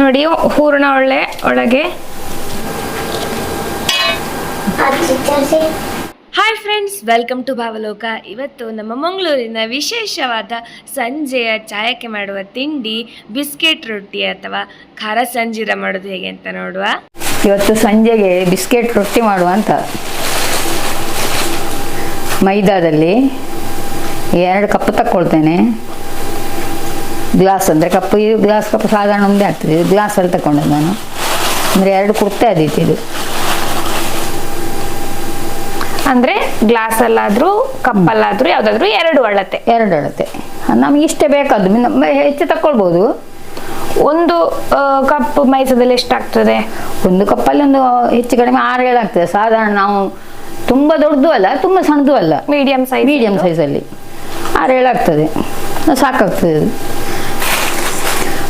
ನೋಡಿ ಹೂರ್ಣ ಒಳ್ಳೆ ಒಳಗೆ. Hi friends welcome to Bhavaloka ಇವತ್ತು ನಮ್ಮ ಮಂಗಳೂರಿನ ವಿಶೇಷವಾದ ಸಂಜೆಯ ಚಾಯಕ್ಕೆ ಮಾಡುವ ತಿಂಡಿ ಬಿಸ್ಕೆಟ್ ರೊಟ್ಟಿ ಅಥವಾ ಖಾರ ಸಂಜೀರ ಮಾಡೋದು ಹೇಗೆ ಅಂತ ನೋಡುವ. ಇವತ್ತು ಸಂಜೆಗೆ ಬಿಸ್ಕೆಟ್ ರೊಟ್ಟಿ ಮಾಡುವ ಅಂತ. ಮೈದಾದಲ್ಲಿ ಎರಡು ಕಪ್ ತಕ್ಕೊಳ್ತೇನೆ. ಗ್ಲಾಸ್ ಅಂದರೆ ಕಪ್ ಇದು ಗ್ಲಾಸ್ ಕಪ್ ಸಾಧಾರಣ ಒಂದೇ ಆಗ್ತದೆ. ಇದು ಗ್ಲಾಸಲ್ಲಿ ತಗೊಂಡದ್ದು ನಾನು. ಅಂದರೆ ಎರಡು ಕುರ್ತೆ ಅದೀತಿ ಇದು. ಅಂದರೆ ಗ್ಲಾಸಲ್ಲಾದರೂ ಕಪ್ಪಲ್ಲಾದರೂ ಯಾವುದಾದ್ರೂ ಎರಡು ಅಳತೆ. ಎರಡು ಅಳತೆ. ನಮಗೆ ಇಷ್ಟೇ ಬೇಕಾದ್ದು. ಹೆಚ್ಚು ತಗೊಳ್ಬೋದು ಒಂದು ಕಪ್ ಮೈಸದಲ್ಲಿ ಎಷ್ಟಾಗ್ತದೆ? ಒಂದು ಕಪ್ಪಲ್ಲಿ ಒಂದು ಹೆಚ್ಚು ಕಡಿಮೆ ಆರು ಏಳು ಆಗ್ತದೆ. ಸಾಧಾರಣ ನಾವು ತುಂಬ ದೊಡ್ಡದು ಅಲ್ಲ ತುಂಬ ಸಣ್ಣದು ಅಲ್ಲ. ಮೀಡಿಯಂ ಸೈಜ್ ಮೀಡಿಯಂ ಸೈಜಲ್ಲಿ ಆರು ಏಳು ಆಗ್ತದೆ. ಸಾಕಾಗ್ತದೆ ಅದು.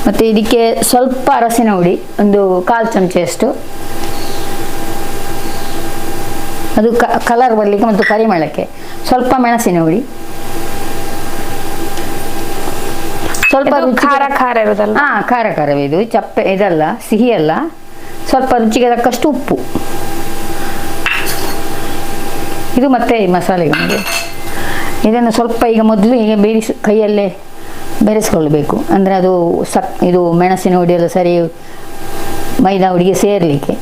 ಮತ್ತು ಇದಕ್ಕೆ ಸ್ವಲ್ಪ ಅರಸಿನ ಹುಡಿ ಒಂದು ಕಾಲು ಚಮಚೆಯಷ್ಟು. ಅದು ಕಲರ್ ಬರಲಿಕ್ಕೆ ಮತ್ತು ಪರಿಮಳಕ್ಕೆ ಸ್ವಲ್ಪ ಮೆಣಸಿನ ಹುಡಿ. ಸ್ವಲ್ಪ ಖಾರ ಖಾರ ಇರೋದಲ್ಲ? ಹಾ ಖಾರ ಖಾರವೇ ಇದು. ಚಪ್ಪೆ ಇದಲ್ಲ ಸಿಹಿ ಅಲ್ಲ. ಸ್ವಲ್ಪ ರುಚಿಗೆ ತಕ್ಕಷ್ಟು ಉಪ್ಪು. ಇದು ಮತ್ತೆ ಮಸಾಲೆಗೆ. ಇದನ್ನು ಸ್ವಲ್ಪ ಈಗ ಮೊದಲು ಹೀಗೆ ಬೇಯಿಸಿ ಕೈಯಲ್ಲೇ ಬೆರೆಸ್ಕೊಳ್ಬೇಕು. ಅಂದರೆ ಅದು ಸಕ್ ಇದು ಮೆಣಸಿನ ಹುಡಿಯಲು ಸರಿ ಮೈದಾ ಹುಡಿಗೆ ಸೇರಲಿಕ್ಕೆ.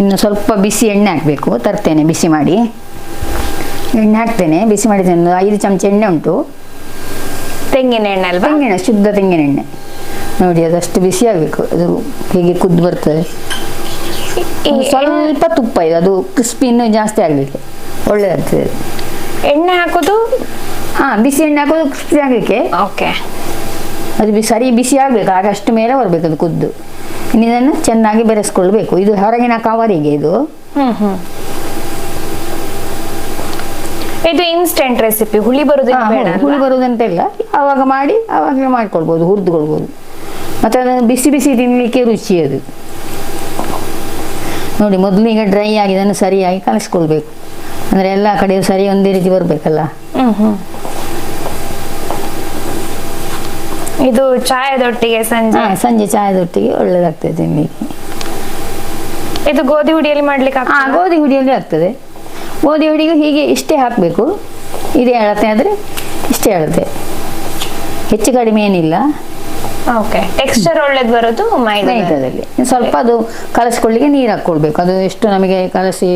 ಇನ್ನು ಸ್ವಲ್ಪ ಬಿಸಿ ಎಣ್ಣೆ ಹಾಕಬೇಕು. ತರ್ತೇನೆ ಬಿಸಿ ಮಾಡಿ. ಎಣ್ಣೆ ಹಾಕ್ತೇನೆ. ಬಿಸಿ ಮಾಡಿದ್ದೇನೆ ಒಂದು ಐದು ಚಮಚ ಎಣ್ಣೆ ಉಂಟು. ತೆಂಗಿನ ಎಣ್ಣೆ ಅಲ್ವಾ? ತೆಂಗಿನ ಶುದ್ಧ ತೆಂಗಿನ ಎಣ್ಣೆ. ನೋಡಿ ಅದಷ್ಟು ಬಿಸಿ ಆಗಬೇಕು. ಅದು ಹೀಗೆ ಕುದ್ದು ಬರ್ತದೆ. ಸ್ವಲ್ಪ ತುಪ್ಪ ಇದು. ಅದು ಕ್ರಿಸ್ಪಿ ಇನ್ನೂ ಜಾಸ್ತಿ ಆಗಲಿಕ್ಕೆ. ಒಳ್ಳೆಯದಾಗ್ತದೆ ಎಣ್ಣೆ ಹಾಕೋದು ಹಾ ಬಿಸಿ ಎಣ್ಣೆ ಹಾಕೋದು ಕ್ರಿಸ್ಪಿ ಆಗಲಿಕ್ಕೆ. ಓಕೆ ಅದು ಬಿ- ಸರಿ ಬಿಸಿ ಆಗಬೇಕು ಆಗ ಅಷ್ಟು ಮೇಲೆ ಬರಬೇಕು ಅದು ಕುದ್ದು ಇನ್ನು ಇದನ್ನು ಚೆನ್ನಾಗಿ ಬೆರೆಸ್ಕೊಳ್ಬೇಕು. ಇದು ಹೊರಗಿನ ಕವರಿಗೆ ಇದು. ಇದು ಇನ್ಸ್ಟೆಂಟ್ ರೆಸಿಪಿ ಹುಳಿ ಬರುದು ಹಾ, ಬೇಡ ಹುಳಿ ಬರೋದಂತ ಇಲ್ಲ. ಆವಾಗ ಮಾಡಿ ಅವಾಗ ಮಾಡ್ಕೊಳ್ಬೋದು ಹುರಿದುಕೊಳ್ಬೋದು. ಮತ್ತು ಅದನ್ನು ಬಿಸಿ ಬಿಸಿ ತಿನ್ನಲಿಕ್ಕೆ ರುಚಿ ಅದು. ನೋಡಿ ಮೊದಲು ಈಗ ಡ್ರೈ ಆಗಿ ಇದನ್ನು ಸರಿಯಾಗಿ ಕಲಿಸ್ಕೊಳ್ಬೇಕು. ಅಂದರೆ ಎಲ್ಲ ಕಡೆಯೂ ಸರಿ ಒಂದೇ ರೀತಿ ಬರಬೇಕಲ್ಲ? ಹ್ಞೂ ಹ್ಮ್. ಇದು ಚಾಯದೊಟ್ಟಿಗೆ ಸಂಜೆ? ಸಂಜೆ ಚಾಯದೊಟ್ಟಿಗೆ ಒಳ್ಳೇದಾಗ್ತದೆ ನಿಮಗೆ ಇದು ಗೋಧಿ ಹುಡಿಯಲ್ಲಿ ಮಾಡ್ಲಿಕ್ಕೆ ಆ ಆಗ್ತದಾ? ಗೋಧಿ ಹುಡಿಯಲ್ಲಿ ಆಗ್ತದೆ. ಗೋಧಿ ಹುಡಿಗೆ ಹೀಗೆ ಇಷ್ಟೇ ಹಾಕಬೇಕು. ಇದೇ ಅಳತೆ ಆದರೆ ಇಷ್ಟೇ ಅಳತೆ ಹೆಚ್ಚು ಕಡಿಮೆ ಏನಿಲ್ಲ. ಓಕೆ ಟೆಕ್ಸ್ಚರ್ ಒಳ್ಳೇದು ಬರೋದು ಮೈದಾ ಸ್ವಲ್ಪ ಅದು ಕಲಸ್ಕೊಳ್ಳಿಕ್ಕೆ ನೀರು ಹಾಕ್ಕೊಳ್ಬೇಕು ಅದು ಎಷ್ಟು ನಮಗೆ ಕಲಸಿ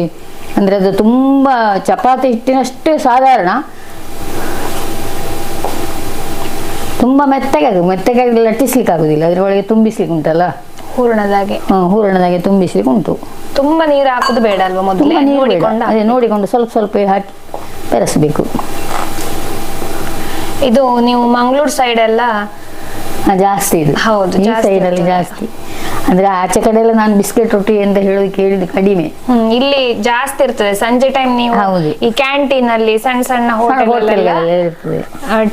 ಅಂದರೆ ಅದು ತುಂಬ ಚಪಾತಿ ಹಿಟ್ಟಿನಷ್ಟೇ ಸಾಧಾರಣ. ತುಂಬ ಮೆತ್ತಗೆ ಮೆತ್ತಗಾಗಿ ಮೆತ್ತಗೆ ಆಗಿ ಲಟ್ಟಿಸ್ಲಿಕ್ಕೆ ಆಗುದಿಲ್ಲ ಅದರೊಳಗೆ ತುಂಬಿಸ್ಲಿಕ್ಕೆ ಉಂಟಲ್ಲ ಹೂರಣದಾಗೆ. ಹ್ಮ್, ಹೂರಣದಾಗೆ ತುಂಬಿಸ್ಲಿಕ್ಕೆ ಉಂಟು ತುಂಬಾ ನೀರು ಹಾಕುದು ಬೇಡ ಅಲ್ವಾ ಮೊದಲು? ತುಂಬ ನೀರು ಬೇಡ. ನೋಡಿಕೊಂಡ? ಅದೇ ನೋಡಿಕೊಂಡು ಸ್ವಲ್ಪ ಸ್ವಲ್ಪ ಹಾಕಿ ಬೆರೆಸಬೇಕು. ಇದು ನೀವು ಮಂಗಳೂರು ಸೈಡ್ ಎಲ್ಲ ಜಾಸ್ತಿ ಇದು. ಹೌದು, ಈ ಜಾಸ್ತಿ ಸೈಡಲ್ಲಿ ಇರ್ತದೆ. ಜಾಸ್ತಿ. ಅಂದ್ರೆ ಆಚೆ ಕಡೆ ಎಲ್ಲ ನಾನು ಬಿಸ್ಕೆಟ್ ರೊಟ್ಟಿ ಅಂತ ಹೇಳೋದು ಕೇಳಿದ್ದು ಕಡಿಮೆ. ಹ್ಮ್ ಇಲ್ಲಿ ಜಾಸ್ತಿ ಇರ್ತದೆ. ಸಂಜೆ ಟೈಮ್ ನೀವು ಹೌದು. ಈ ಕ್ಯಾಂಟೀನ್ ಅಲ್ಲಿ ಸಣ್ಣ ಸಣ್ಣ ಹೋಟೆಲ್ ಇರ್ತದೆ.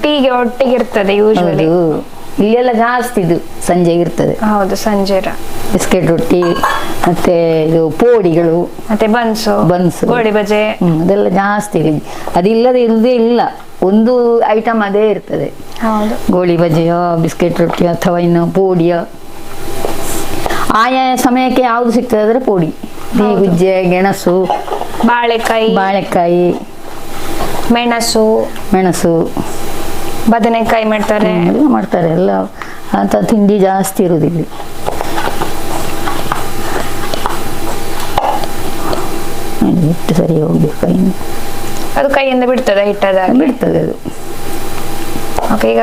ಟೀಗೆ ಒಟ್ಟಿಗೆ ಇರ್ತದೆ ಯೂಶುವಲಿ ಹೌದು. ಇಲ್ಲೆಲ್ಲ ಜಾಸ್ತಿ ಇದು ಸಂಜೆ ಇರ್ತದೆ. ಹೌದು ಸಂಜೆ ಬಿಸ್ಕೆಟ್ ರೊಟ್ಟಿ ಮತ್ತೆ ಇದು ಪೋಡಿಗಳು. ಮತ್ತೆ ಬನ್ಸು ಬನ್ಸು. ಗೋಳಿ ಬಜೆ. ಹ್ಮ್ ಅದೆಲ್ಲ ಜಾಸ್ತಿ ಇಲ್ಲಿ ಅದಿಲ್ಲದೆ ಇಲ್ಲದೆ ಇಲ್ಲ. ಒಂದು ಐಟಮ್ ಅದೇ ಇರ್ತದೆ. ಹೌದು. ಗೋಳಿ ಬಜೆಯೋ ಬಿಸ್ಕೆಟ್ ರೊಟ್ಟಿ ಅಥವಾ ಇನ್ನು ಪೋಡಿಯೋ. ಆಯಾ ಸಮಯಕ್ಕೆ ಯಾವ್ದು ಸಿಗ್ತದೆ ಅಂದ್ರೆ ಪೋಡಿ ಗುಜ್ಜೆ ಗೆಣಸು ಬಾಳೆಕಾಯಿ ಬಾಳೆಕಾಯಿ ಮೆಣಸು ಮೆಣಸು. ಬದನೆಕಾಯಿ ಮಾಡ್ತಾರೆ. ಎಲ್ಲ ಮಾಡ್ತಾರೆ. ಎಲ್ಲ ಅಂತ ತಿಂಡಿ ಜಾಸ್ತಿ ಇರುವುದಿಲ್ಲ ಹಿಟ್ಟು ಸರಿ ಹೋಗ್ಬೇಕು ಕೈಯಿಂದ. ಅದು ಕೈಯಿಂದ ಬಿಡ್ತದೆ ಹಿಟ್ಟದಾಗ? ಬಿಡ್ತದೆ ಅದು. ಓಕೆ ಈಗ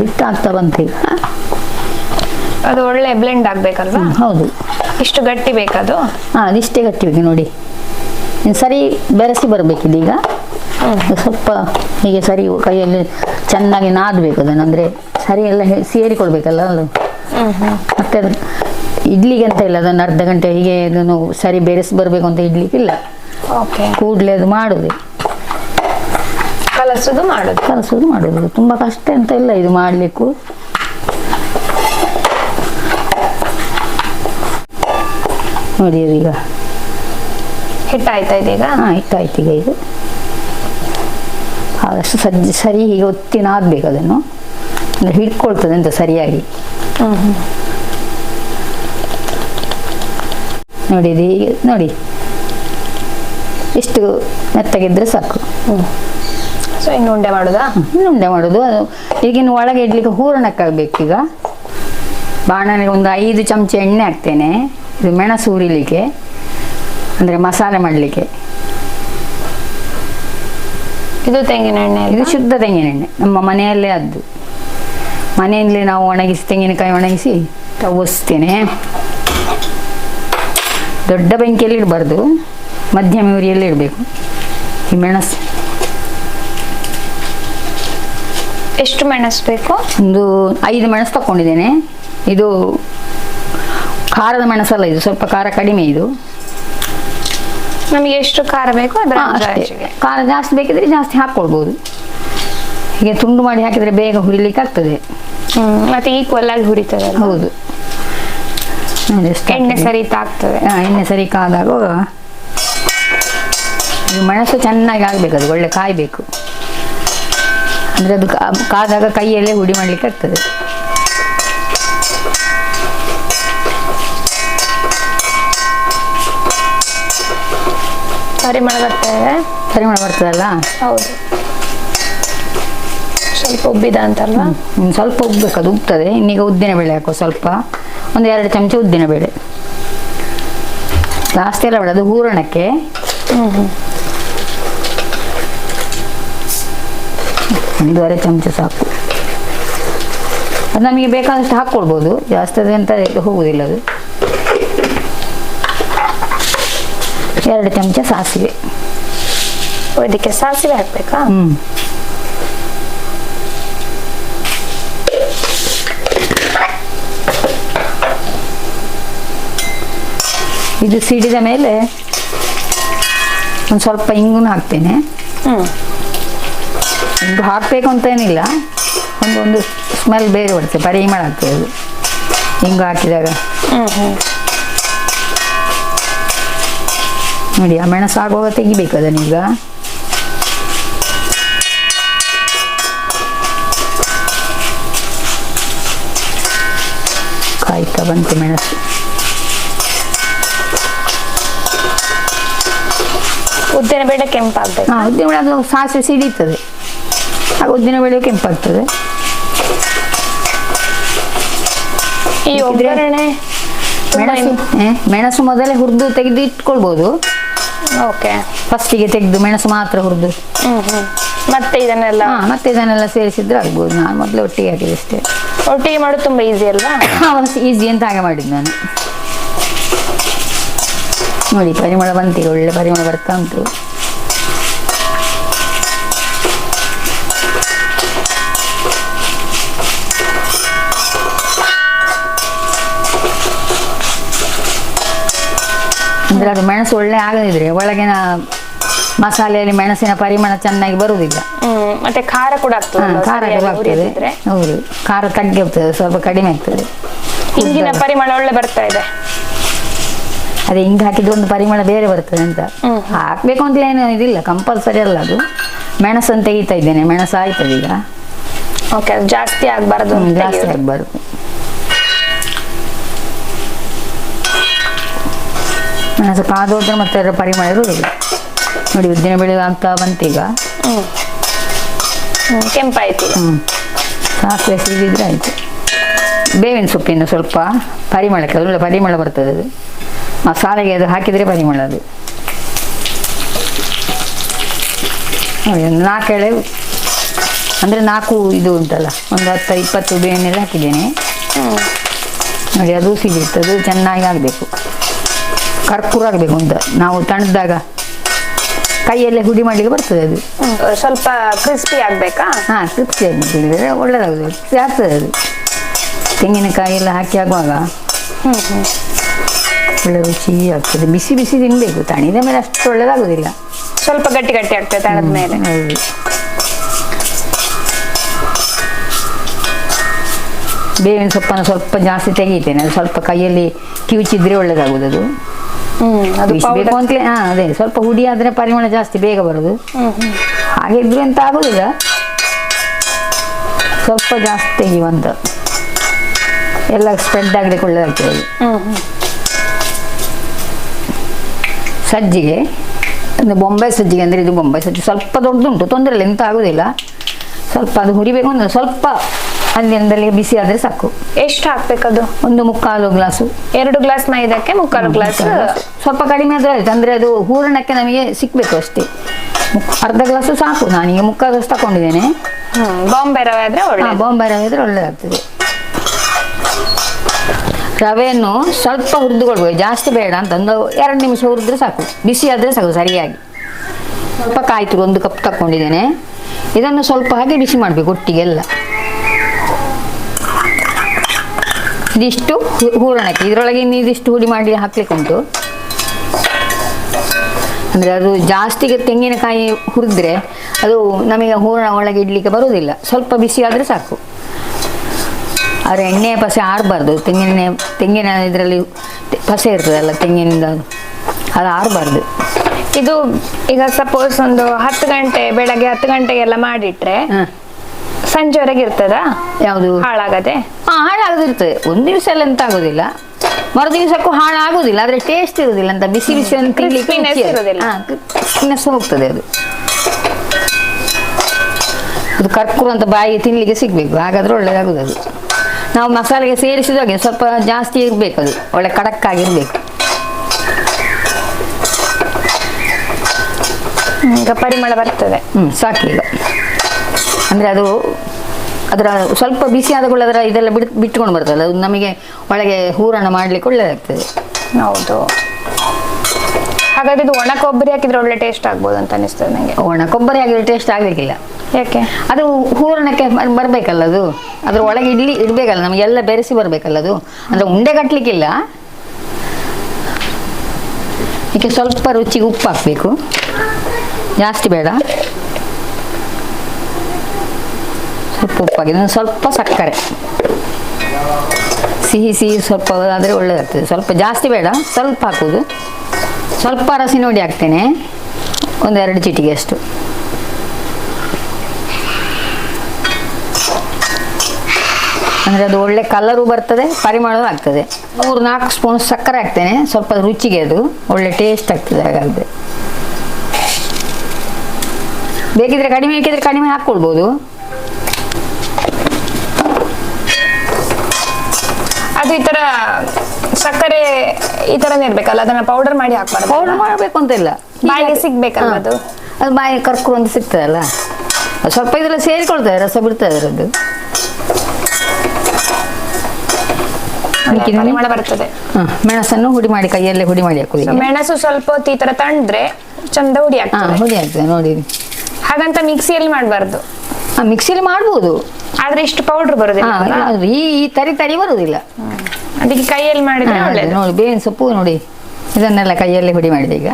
ಹಿಟ್ಟು ಆಗ್ತಾ ಬಂತು ಈಗ. ಅದು ಒಳ್ಳೆ ಬ್ಲೆಂಡ್ ಆಗ್ಬೇಕಲ್ವಾ? ಹೌದು. ಇಷ್ಟು ಗಟ್ಟಿ ಬೇಕದು? ಹಾಂ ಅದಿಷ್ಟೇ ಗಟ್ಟಿಬೇಕು ನೋಡಿ. ಇನ್ನು ಸರಿ ಬೆರೆಸಿ ಬರಬೇಕಿದೀಗ. ಸ್ವಲ್ಪ ಹೀಗೆ ಸರಿ ಕೈಯಲ್ಲಿ ಚೆನ್ನಾಗಿ ನಾದಬೇಕು ಅದನ್ನು. ಅಂದರೆ ಸರಿ ಎಲ್ಲ ಸೇರಿಕೊಳ್ಬೇಕಲ್ಲ ಅದು. ಮತ್ತೆ ಅದು ಇಡ್ಲಿಗೆ ಅಂತ ಇಲ್ಲ ಅದನ್ನು ಅರ್ಧ ಗಂಟೆ ಹೀಗೆ ಅದನ್ನು ಸರಿ ಬೆರೆಸಿ ಬರಬೇಕು ಅಂತ ಇಡ್ಲಿಕ್ಕಿಲ್ಲ. ಕೂಡಲೇ ಅದು ಮಾಡೋದು. ಕಲಸುದು ಮಾಡುದು. ಕಲಸುದು ಮಾಡೋದು. ತುಂಬ ಕಷ್ಟ ಅಂತ ಇಲ್ಲ ಇದು ಮಾಡಲಿಕ್ಕೂ. ನೋಡಿ ಈಗ. ಹಿಟ್ಟಾಯ್ತಾ ಇದೀಗ? ಹಾಂ ಹಿಟ್ಟಾಯ್ತು ಈಗ ಇದು. ಆದಷ್ಟು ಸಜ್ಜಿ ಸರಿ ಹೀಗೆ ಒತ್ತಿ ನಾದಬೇಕು ಅದನ್ನು. ಅಂದ್ರೆ ಹಿಡ್ಕೊಳ್ತದೆ ಅಂತ ಸರಿಯಾಗಿ. ನೋಡಿ ಇದು ಹೀಗೆ ನೋಡಿ. ಇಷ್ಟು ಮೆತ್ತಗಿದ್ರೆ ಸಾಕು. ಸೊ ಇನ್ನು ಉಂಡೆ ಮಾಡುದಾ? ಇನ್ನು ಉಂಡೆ ಮಾಡೋದು. ಅದು ಈಗಿನ ಒಳಗೆ ಇಡ್ಲಿಕ್ಕೆ ಹೂರಣಕ್ಕಾಗಬೇಕು ಈಗ. ಬಾಣನಿಗೆ ಒಂದು ಐದು ಚಮಚ ಎಣ್ಣೆ ಹಾಕ್ತೇನೆ. ಇದು ಮೆಣಸು ಹುರಿಲಿಕ್ಕೆ ಅಂದರೆ ಮಸಾಲೆ ಮಾಡಲಿಕ್ಕೆ. ಇದು ತೆಂಗಿನ ಎಣ್ಣೆ ಇದು ಶುದ್ಧ ತೆಂಗಿನೆಣ್ಣೆ ನಮ್ಮ ಮನೆಯಲ್ಲೇ ಅದ್ದು. ಮನೆಯಲ್ಲೇ ನಾವು ಒಣಗಿಸಿ ತೆಂಗಿನಕಾಯಿ ಒಣಗಿಸಿ ತವಸ್ತೇನೆ ದೊಡ್ಡ ಬೆಂಕಿಯಲ್ಲಿ ಇಡಬಾರ್ದು. ಮಧ್ಯಮ ಉರಿಯಲ್ಲಿ ಇಡಬೇಕು. ಈ ಮೆಣಸು. ಎಷ್ಟು ಮೆಣಸು ಬೇಕು? ಒಂದು ಐದು ಮೆಣಸು ತಗೊಂಡಿದ್ದೇನೆ ಇದು ಖಾರದ ಮೆಣಸಲ್ಲ ಇದು ಸ್ವಲ್ಪ ಖಾರ ಕಡಿಮೆ ಇದು. ನಮಗೆ ಎಷ್ಟು ಖಾರ ಬೇಕೋ ಅದರ ಖಾರ ಜಾಸ್ತಿ ಬೇಕಿದ್ರೆ ಜಾಸ್ತಿ ಹಾಕ್ಕೊಳ್ಬೋದು. ಹೀಗೆ ತುಂಡು ಮಾಡಿ ಹಾಕಿದ್ರೆ ಬೇಗ ಹುರಿಲಿಕ್ಕೆ ಆಗ್ತದೆ. ಮತ್ತೆ ಈಕ್ವಲ್ ಆಗಿ ಹುರಿತದೆ ಹೌದು. ಎಣ್ಣೆ ಸರಿ ತಾಗ್ತದೆ. ಎಣ್ಣೆ ಸರಿ ಕಾದಾಗ ಇದು ಮೆಣಸು ಚೆನ್ನಾಗಿ ಆಗಬೇಕು ಅದು ಒಳ್ಳೆ ಕಾಯಬೇಕು. ಅಂದರೆ ಅದು ಕಾದಾಗ ಕೈಯಲ್ಲೇ ಹುಡಿ ಮಾಡ್ಲಿಕ್ಕೆ ಆಗ್ತದೆ. ಪರಿಮಳ ಬರ್ತಾ ಇದೆ ಪರಿಮಳ ಬರ್ತದಲ್ಲ ಹೌದು. ಸ್ವಲ್ಪ ಉಬ್ಬಿದ ಅಂತಲ್ವಾ? ಇನ್ನು ಸ್ವಲ್ಪ ಉಬ್ಬೇಕು ಅದು ಉಬ್ತದೆ ಇನ್ನೀಗ ಉದ್ದಿನ ಬೇಳೆ ಹಾಕೋ ಸ್ವಲ್ಪ. ಒಂದು ಎರಡು ಚಮಚ ಉದ್ದಿನ ಬೇಳೆ. ಜಾಸ್ತಿ ಎಲ್ಲ ಬೇಡ ಅದು ಹೂರಣಕ್ಕೆ. ಒಂದೂವರೆ ಚಮಚ ಸಾಕು. ಅದು ನಮಗೆ ಬೇಕಾದಷ್ಟು ಹಾಕ್ಕೊಳ್ಬೋದು. ಜಾಸ್ತಿ ಅದು ಎಂತ ಹೋಗುವುದಿಲ್ಲ ಅದು. ಎರಡು ಚಮಚ ಸಾಸಿವೆ. ಇದಕ್ಕೆ ಸಾಸಿವೆ ಹಾಕ್ಬೇಕಾ? ಹ್ಞೂ ಇದು ಸಿಡಿದ ಮೇಲೆ ಒಂದು ಸ್ವಲ್ಪ ಇಂಗು ಹಾಕ್ತೇನೆ. ಇಂಗು ಹಾಕಬೇಕು ಅಂತ ಏನಿಲ್ಲ. ಒಂದು ಒಂದು ಸ್ಮೆಲ್ ಬೇರೆ ಬರ್ತದೆ ಪರಿಮಳ ಆಗ್ತದೆ ಅದು. ಇಂಗು ಹಾಕಿದಾಗ ಹ್ಮ್ ಹ್ಮ್ ನೋಡಿ ಆ ಮೆಣಸು ಆಗುವಾಗ ತೆಗಿಬೇಕು ಅದನ್ನೀಗ ಕಾಯ್ತಾ ಬಂತು ಮೆಣಸು. ಉದ್ದಿನ ಬೇಳೆ ಕೆಂಪಾಗ್ತದೆ ಹಾಂ ಉದ್ದಿನ ಬೇಳೆ ಅದು ಸಾಸಿವೆ ಸಿಡಿತದೆ ಆಗ ಉದ್ದಿನ ಬೇಳೆ ಕೆಂಪಾಗ್ತದೆ. ಈ ಒಗ್ಗರಣೆ ಮೆಣಸು ಮೆಣಸು ಮೊದಲೇ ಹುರಿದು ತೆಗೆದು ಇಟ್ಕೊಳ್ಬೋದು. ಓಕೆ ಫಸ್ಟಿಗೆ ತೆಗೆದು ಮೆಣಸು ಮಾತ್ರ ಹುರಿದು. ಹ್ಮ್ ಹ್ಮ್. ಮತ್ತೆ ಇದನ್ನೆಲ್ಲ? ಹಾಂ ಮತ್ತೆ ಇದನ್ನೆಲ್ಲ ಸೇರಿಸಿದ್ರೆ ಆಗ್ಬೋದು ನಾನು ಮೊದಲು ಒಟ್ಟಿಗೆ ಹಾಕಿದೆ ಅಷ್ಟೇ. ಒಟ್ಟಿಗೆ ಮಾಡೋದು ತುಂಬಾ ಈಸಿ ಅಲ್ವಾ? ಈಸಿ ಅಂತ ಹಾಗೆ ಮಾಡಿದ್ದು ನಾನು. ನೋಡಿ ಪರಿಮಳ ಬಂತೀಗ ಒಳ್ಳೆ ಪರಿಮಳ ಬರ್ತಾ ಉಂಟು. ಅಂದ್ರೆ ಅದು ಮೆಣಸು ಒಳ್ಳೆ ಆಗದಿದ್ರೆ ಒಳಗಿನ ಮಸಾಲೆಯಲ್ಲಿ ಮೆಣಸಿನ ಪರಿಮಳ ಚೆನ್ನಾಗಿ ಬರುವುದಿಲ್ಲ ಮತ್ತೆ ಖಾರ ಕೂಡ ಆಗ್ತದೆ ಖಾರ ಆಗ್ತದೆ. ಹೌದು ಖಾರ ತಗ್ಗಿ ಹೋಗ್ತದೆ ಸ್ವಲ್ಪ ಕಡಿಮೆ ಆಗ್ತದೆ. ಹಿಂಗಿನ ಪರಿಮಳ ಒಳ್ಳೆ ಬರ್ತಾ ಇದೆ. ಅದೇ ಹಿಂಗೆ ಹಾಕಿದ್ರೆ ಒಂದು ಪರಿಮಳ ಬೇರೆ ಬರ್ತದೆ ಅಂತ. ಹಾಕ್ಬೇಕು ಅಂತ ಏನು ಇದಿಲ್ಲ ಕಂಪಲ್ಸರಿ ಅಲ್ಲ ಅದು. ಮೆಣಸನ್ನು ತೆಗಿತಾ ಇದ್ದೇನೆ ಮೆಣಸು ಆಯ್ತದೆ ಈಗ ಓಕೆ ಜಾಸ್ತಿ ಆಗ್ಬಾರ್ದು ಜಾಸ್ತಿ ಆಗಬಾರ್ದು. ಮೆಣಸು ಕಾದೋದ್ರೆ ಮತ್ತೆ ಅದರ ಪರಿಮಳ ಇರುವುದಿಲ್ಲ ನೋಡಿ ಉದ್ದಿನ ಬೇಳೆ ಆಗ್ತಾ ಬಂತೀಗ. ಕೆಂಪಾಯ್ತು ಹ್ಞೂ ಸಾಸಿವೆ ಸಿಗಿದ್ರೆ ಆಯಿತು. ಬೇವಿನ ಸೊಪ್ಪಿನ ಸ್ವಲ್ಪ ಪರಿಮಳಕ್ಕೆ ಅದರಲ್ಲಿ ಪರಿಮಳ ಬರ್ತದೆ ಅದು. ಮಸಾಲೆಗೆ ಅದು ಹಾಕಿದರೆ ಪರಿಮಳ ಅದು ನೋಡಿ ಒಂದು ನಾಲ್ಕು ಎಳೆ ಅಂದರೆ ನಾಲ್ಕು ಇದು ಉಂಟಲ್ಲ ಒಂದು ಹತ್ತು ಇಪ್ಪತ್ತು ಬೇವಿನೆಲ್ಲ ಹಾಕಿದ್ದೇನೆ. ನೋಡಿ ಅದು ಸಿಗುತ್ತೆ ಅದು ಚೆನ್ನಾಗಿ ಆಗಬೇಕು. ಕರ್ಪೂರ ಆಗಬೇಕು ಅಂತ. ನಾವು ತಣ್ಣದಾಗ ಕೈಯಲ್ಲೇ ಹುಡಿ ಮಾಡಲಿಕ್ಕೆ ಬರ್ತದೆ ಅದು. ಸ್ವಲ್ಪ ಕ್ರಿಸ್ಪಿ ಆಗ್ಬೇಕಾ? ಹಾಂ ಕ್ರಿಸ್ಪಿ ಆಗಿದ್ರೆ ಕ್ರಿಸ್ಪಿ ಆಗ್ತದೆ ಅದು. ತೆಂಗಿನಕಾಯಿ ಎಲ್ಲ ಹಾಕಿ ಆಗುವಾಗ ಒಳ್ಳೆ ರುಚಿ ಆಗ್ತದೆ. ಬಿಸಿ ಬಿಸಿ ತಿನ್ನಬೇಕು ತಣಿದ ಮೇಲೆ ಅಷ್ಟು ಒಳ್ಳೆಯದಾಗೋದಿಲ್ಲ ಸ್ವಲ್ಪ ಗಟ್ಟಿ ಗಟ್ಟಿ ಆಗ್ತದೆ ತಣದ ಮೇಲೆ. ಹೌದು. ಬೇವಿನ ಸೊಪ್ಪನ್ನು ಸ್ವಲ್ಪ ಜಾಸ್ತಿ ತೆಗೀತೇನೆ ಅದು ಸ್ವಲ್ಪ ಕೈಯಲ್ಲಿ ಕಿವುಚಿದ್ರೆ ಒಳ್ಳೆಯದಾಗೋದು ಅದು. ಅದು ಸ್ವಲ್ಪ ಹುಡಿ ಆದ್ರೆ ಪರಿಮಳ ಜಾಸ್ತಿ ಬೇಗ ಬರುದು. ಹಾಗೆ ಇದ್ರೂ ಎಂತ ಆಗುದಿಲ್ಲ. ಸ್ವಲ್ಪ ಜಾಸ್ತಿ ತೆಗಿಯುವಂತ ಎಲ್ಲ ಸ್ಪ್ರೆಡ್ ಆಗಲಿಕ್ಕೆ ಒಳ್ಳೆದಾಗ್ತದೆ. ಸಜ್ಜಿಗೆ ಒಂದು ಬೊಂಬೆ ಸಜ್ಜಿಗೆ ಅಂದರೆ ಇದು ಬೊಂಬೈ ಸಜ್ಜಿ. ಸ್ವಲ್ಪ ದೊಡ್ಡದುಂಟು ತೊಂದರೆ ಇಲ್ಲ ಎಂತ ಆಗುದಿಲ್ಲ. ಸ್ವಲ್ಪ ಅದು ಹುರಿಬೇಕು ಅಂದ್ರೆ ಸ್ವಲ್ಪ ಅಂದಿನದಲ್ಲಿ ಬಿಸಿ ಆದ್ರೆ ಸಾಕು. ಎಷ್ಟು ಹಾಕ್ಬೇಕದು? ಒಂದು ಮುಕ್ಕಾಲು ಗ್ಲಾಸು. ಎರಡು ಗ್ಲಾಸ್ ಮೈದಕ್ಕೆ ಮುಕ್ಕಾಲು ಗ್ಲಾಸ್. ಸ್ವಲ್ಪ ಕಡಿಮೆ ಆದ್ರೆ ಆಯ್ತು. ಅಂದ್ರೆ ಅದು ಹೂರಣಕ್ಕೆ ನಮಗೆ ಸಿಕ್ಬೇಕು ಅಷ್ಟೇ. ಅರ್ಧ ಗ್ಲಾಸು ಸಾಕು. ನಾನೀಗ ಮುಕ್ಕಾಲು ಗ್ಲಾಸ್ ತಗೊಂಡಿದ್ದೇನೆ. ಬಾಂಬೆ ರವೆ ಆದ್ರೆ ಒಳ್ಳೆ ಬಾಂಬೆ ರವೆ ಆದ್ರೆ ಒಳ್ಳೆದಾಗ್ತದೆ. ರವೆಯನ್ನು ಸ್ವಲ್ಪ ಹುರಿದುಕೊಳ್ಬೇಕು ಜಾಸ್ತಿ ಬೇಡ ಅಂತ ಒಂದು ಎರಡು ನಿಮಿಷ ಹುರಿದ್ರೆ ಸಾಕು. ಬಿಸಿ ಆದ್ರೆ ಸಾಕು ಸರಿಯಾಗಿ. ಸ್ವಲ್ಪ ಕಾಯ್ತು ಒಂದು ಕಪ್ ತಕ್ಕೊಂಡಿದ್ದೇನೆ. ಇದನ್ನು ಸ್ವಲ್ಪ ಹಾಗೆ ಬಿಸಿ ಮಾಡಬೇಕು ಒಟ್ಟಿಗೆಲ್ಲ. ಇದಿಷ್ಟು ಹೂರಣಕ್ಕೆ. ಇದರೊಳಗೆ ಇನ್ನು ಇದಿಷ್ಟು ಹುಡಿ ಮಾಡಿ ಹಾಕ್ಲಿಕ್ಕೆ ಉಂಟು. ಅಂದರೆ ಅದು ಜಾಸ್ತಿಗೆ ತೆಂಗಿನಕಾಯಿ ಹುರಿದ್ರೆ ಅದು ನಮಗೆ ಹೂರಣ ಒಳಗೆ ಇಡ್ಲಿಕ್ಕೆ ಬರುವುದಿಲ್ಲ. ಸ್ವಲ್ಪ ಬಿಸಿ ಆದರೆ ಸಾಕು. ಆದರೆ ಎಣ್ಣೆ ಪಸೆ ಆರಬಾರ್ದು. ತೆಂಗಿನ ತೆಂಗಿನ ಇದರಲ್ಲಿ ಪಸೆ ಇರ್ತದಲ್ಲ, ತೆಂಗಿನಿಂದ ಅದು ಆರಬಾರ್ದು. ಇದು ಈಗ ಸಪೋಸ್ ಒಂದು ಹತ್ತು ಗಂಟೆ, ಬೆಳಗ್ಗೆ ಹತ್ತು ಗಂಟೆಗೆಲ್ಲ ಮಾಡಿಟ್ರೆ ಸಂಜೆವರೆಗೆ ಇರ್ತದ ಯಾವುದು? ಹಾಳಾಗದೆ? ಹಾ ಹಾಳಾಗದಿರ್ತದೆ. ಒಂದ್ ದಿವಸ ಎಲ್ಲ ಎಂತ ಆಗೋದಿಲ್ಲ. ಮರುದಿವಸಕ್ಕೂ ಹಾಳಾಗೋದಿಲ್ಲ ಆದ್ರೆ ಟೇಸ್ಟ್ ಇರೋದಿಲ್ಲ ಅಂತ ಬಿಸಿ ಬಿಸಿ ಅಂತ crispiness ಹೋಗ್ತದೆ ಅದು. ಅದು ಕರ್ಕುರು ಅಂತ ಬಾಯಿಗೆ ತಿನ್ಲಿಕ್ಕೆ ಸಿಗ್ಬೇಕು ಹಾಗಾದ್ರೆ ಒಳ್ಳೇದಾಗುದು ಅದು. ನಾವು ಮಸಾಲೆಗೆ ಸೇರಿಸಿದಾಗೆ ಸ್ವಲ್ಪ ಜಾಸ್ತಿ ಇರಬೇಕು ಅದು ಒಳ್ಳೆ ಖಡಕ್ ಆಗಿರ್ಬೇಕು ಈಗ ಪರಿಮಳ ಬರ್ತದೆ. ಹ್ಮ್ ಸಾಕು ಈಗ. ಅಂದರೆ ಅದು ಅದರ ಸ್ವಲ್ಪ ಬಿಸಿ ಆದ ಕೂಡ ಅದರ ಇದೆಲ್ಲ ಬಿಡ್ ಬಿಟ್ಕೊಂಡು ಬರ್ತದೆ ಅದು ನಮಗೆ ಒಳಗೆ ಹೂರಣ ಮಾಡಲಿಕ್ಕೆ ಒಳ್ಳೆಯದಾಗ್ತದೆ ಹೌದು. ಹಾಗಾದ್ರೆ ಇದು ಒಣ ಕೊಬ್ಬರಿ ಹಾಕಿದ್ರೆ ಒಳ್ಳೆ ಟೇಸ್ಟ್ ಆಗ್ಬೋದು ಅಂತ ಅನಿಸ್ತದೆ ನನಗೆ ಒಣ ಕೊಬ್ಬರಿ ಹಾಕಿದ್ರೆ ಟೇಸ್ಟ್ ಆಗಲಿಕ್ಕಿಲ್ಲ. ಯಾಕೆ? ಅದು ಹೂರಣಕ್ಕೆ ಬರಬೇಕಲ್ಲ ಅದು? ಅದ್ರ ಒಳಗೆ ಇಡ್ಲಿ ಇಡಬೇಕಲ್ಲ ನಮಗೆಲ್ಲ ಬೆರೆಸಿ ಬರಬೇಕಲ್ಲ ಅದು? ಅಂದರೆ ಉಂಡೆ ಕಟ್ಟಲಿಕ್ಕಿಲ್ಲ ಈಗ ಸ್ವಲ್ಪ ರುಚಿಗೆ ಉಪ್ಪು ಹಾಕಬೇಕು. ಜಾಸ್ತಿ ಬೇಡ. ಸ್ವಲ್ಪ ಉಪ್ಪಾಗಿದೆ ಸ್ವಲ್ಪ ಸಕ್ಕರೆ. ಸಿಹಿ ಸಿಹಿ ಸ್ವಲ್ಪ ಆದರೆ ಒಳ್ಳೆಯದಾಗ್ತದೆ ಸ್ವಲ್ಪ ಜಾಸ್ತಿ ಬೇಡ, ಸ್ವಲ್ಪ ಹಾಕೋದು ಸ್ವಲ್ಪ ರಸಿ ನೋಡಿ ಹಾಕ್ತೇನೆ. ಒಂದೆರಡು ಚಿಟಿಗೆ ಅಷ್ಟು. ಅಂದರೆ ಅದು ಒಳ್ಳೆ ಕಲರು ಬರ್ತದೆ ಪರಿಮಳವೂ ಆಗ್ತದೆ. ಮೂರು, ನಾಲ್ಕು ಸ್ಪೂನ್ ಸಕ್ಕರೆ ಹಾಕ್ತೇನೆ. ಸ್ವಲ್ಪ ರುಚಿಗೆ ಅದು ಒಳ್ಳೆ ಟೇಸ್ಟ್ ಆಗ್ತದೆ ಹಾಗಾದರೆ. ಬೇಕಿದ್ರೆ ಕಡಿಮೆ ಬೇಕಿದ್ರೆ ಕಡಿಮೆ ಹಾಕ್ಕೊಳ್ಬೋದು. ಅದು ಈ ತರ ಸಕ್ಕರೆ ಈ ತರನೇ ಇರ್ಬೇಕಲ್ಲ ಅದನ್ನ ಪೌಡರ್ ಮಾಡಿ ಹಾಕ್ಬಾರ್ದು. ಪೌಡರ್ ಮಾಡಬೇಕು ಅಂತ ಇಲ್ಲ. ಬಾಯಿಗೆ ಸಿಗ್ಬೇಕಲ್ಲ ಅದು? ಅದು ಬಾಯಿ ಕರ್ಕು ಅಂತ ಸಿಗ್ತದಲ್ಲ? ಅದು ಸ್ವಲ್ಪ ಇದೆಲ್ಲ ಸೇರಿಕೊಳ್ತದೆ ರಸ ಬಿಡ್ತದೆ ಅದರದ್ದು. ಅದಕ್ಕೆ ಪರಿಮಳ ಬರ್ತದೆ. ಹಾಂ ಮೆಣಸನ್ನು ಹುಡಿ ಮಾಡಿ ಕೈಯಲ್ಲೇ ಹುಡಿ ಮಾಡಿ ಹಾಕುದು ಮೆಣಸು ಸ್ವಲ್ಪ ಹೊತ್ತು ಈ ತರ ತಣ್ದ್ರೆ ಚಂದ ಹುಡಿ ಹಾಂ ಆಗ್ತದೆ. ಹುಡಿ ಆಗ್ತದೆ ನೋಡಿ. ಹಾಗಂತ ಮಿಕ್ಸಿಯಲ್ಲಿ ಮಾಡಬಾರ್ದು. ಮಿಕ್ಸಿಯಲ್ಲಿ ಮಿಕ್ಸಿಲಿ ಮಾಡ್ಬೋದು. ಆದ್ರೆ ಇಷ್ಟು ಪೌಡರ್ ಬರೋದಿಲ್ಲ ಈ ಈ ತರಿ ತರಿ ಬರುವುದಿಲ್ಲ ಅದಕ್ಕೆ ಕೈಯಲ್ಲಿ ಮಾಡಿದ್ರೆ ಒಳ್ಳೇದು. ನೋಡಿ ಬೇವಿನ ಸೊಪ್ಪು ನೋಡಿ. ಇದನ್ನೆಲ್ಲ ಕೈಯಲ್ಲಿ ಹುಡಿ ಮಾಡಿದೆ ಈಗ.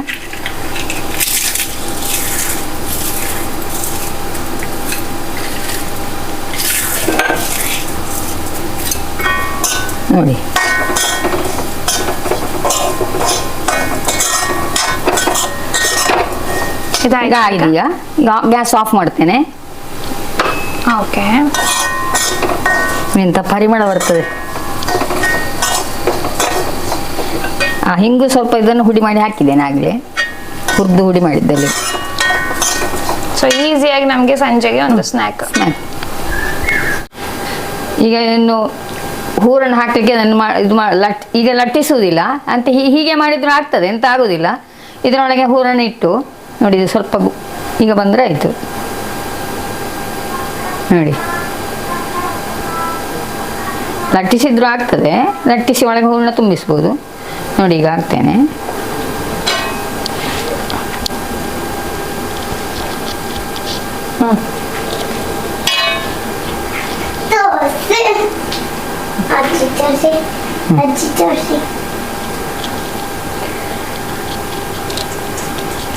ನೋಡಿ. ಈಗ ಗ್ಯಾಸ್ ಆಫ್ ಮಾಡ್ತೇನೆ. ಓಕೆ. ಎಂತ ಪರಿಮಳ ಬರ್ತದೆ? ಹಿಂಗು ಸ್ವಲ್ಪ ಇದನ್ನು ಹುಡಿ ಮಾಡಿ ಹಾಕಿದ್ದೇನೆ ಆಗಲೇ. ಹುರಿದು ಹುಡಿ ಮಾಡಿದ್ದಲ್ಲಿ. ಸೊ ಈಸಿಯಾಗಿ ನಮಗೆ ಸಂಜೆಗೆ ಒಂದು ಸ್ನ್ಯಾಕ್. ಈಗ ಇನ್ನು ಹೂರನ್ನು ಹಾಕಲಿಕ್ಕೆ ಅದನ್ನು ಮಾ ಇದು ಲಟ್ ಈಗ ಲಟ್ಟಿಸುವುದಿಲ್ಲ. ಅಂತ ಹೀಗೆ ಮಾಡಿದ್ರು ಆಗ್ತದೆ ಎಂತ ಆಗೋದಿಲ್ಲ. ಇದರೊಳಗೆ ಹೂರನ್ನು ಇಟ್ಟು ನೋಡಿ ಇದು ಸ್ವಲ್ಪ ಈಗ ಬಂದರೆ ಆಯಿತು. ನೋಡಿ. ಲಟ್ಟಿಸಿದ್ರೂ ಆಗ್ತದೆ. ಲಟ್ಟಿಸಿ ಒಳಗೆ ಹೂಳನ್ನ ತುಂಬಿಸ್ಬೋದು. ನೋಡಿ ಈಗ ಹಾಕ್ತೇನೆ.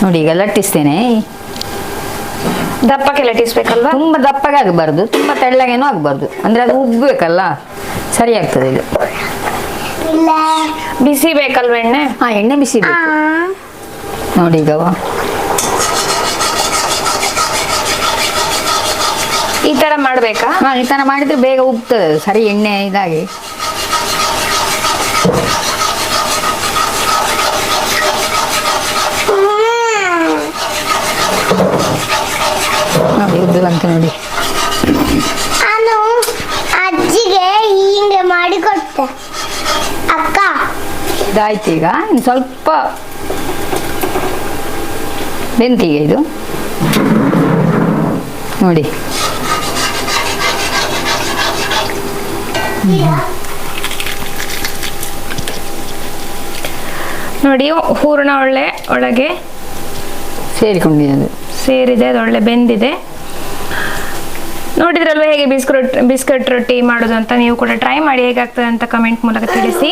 ನೋಡಿ ಈಗ ಲಟ್ಟಿಸ್ತೇನೆ. ದಪ್ಪಕ್ಕೆ ಲಟ್ಟಿಸ್ಬೇಕಲ್ವಾ ತುಂಬಾ ದಪ್ಪಗೆ ಆಗಬಾರ್ದು ತುಂಬಾ ತೆಳ್ಳಗೇನು ಆಗಬಾರ್ದು. ಅಂದ್ರೆ ಅದು ಉಬ್ಬಬೇಕಲ್ಲ ಸರಿ ಆಗ್ತದೆ ಇದು. ಇಲ್ಲ. ಬಿಸಿ ಬೇಕಲ್ವ ಎಣ್ಣೆ? ಹಾ ಎಣ್ಣೆ ಬಿಸಿ ಬೇಕು. ನೋಡಿ ಈಗ ಈ ತರ ಮಾಡ್ಬೇಕಾ? ಹಾ ಈ ತರ ಮಾಡಿದ್ರೆ ಬೇಗ ಉಬ್ತದೆ ಅದು ಸರಿ ಎಣ್ಣೆ ಇದಾಗಿ. ನೋಡಿ ಉದ್ದದಂತ ನೋಡಿ. ನಾನು ಅಜ್ಜಿಗೆ ಹೀಗೆ ಮಾಡಿ ಕೊಟ್ಟೆ. ಅಕ್ಕ. ಇದಾಯ್ತು ಈಗ. ಇನ್ನು ಸ್ವಲ್ಪ ಬೆಂತಿಗೆ ಇದು. ನೋಡಿ. ನೋಡಿ ಹೂರ್ಣ ಒಳ್ಳೆ ಒಳಗೆ ಸೇರಿಕೊಂಡಿದೆ ಅದು. ಸೇರಿದೆ ಅದು ಒಳ್ಳೆ ಬೆಂದಿದೆ. ನೋಡಿದ್ರಲ್ವ ಹೇಗೆ ಬಿಸ್ಕಟ್ ಬಿಸ್ಕಟ್ ರೊಟ್ಟಿ ಮಾಡೋದು ಅಂತ ನೀವು ಕೂಡ ಟ್ರೈ ಮಾಡಿ ಹೇಗಾಗ್ತದೆ ಅಂತ ಕಮೆಂಟ್ ಮೂಲಕ ತಿಳಿಸಿ.